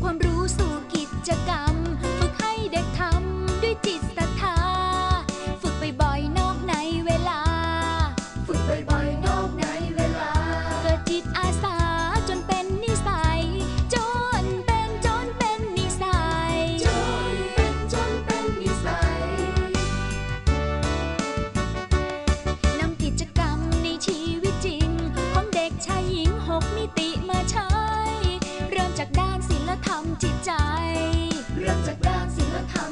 宽。 ที่ใจ เริ่มจากด้านศิลธรรม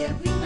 dia 20.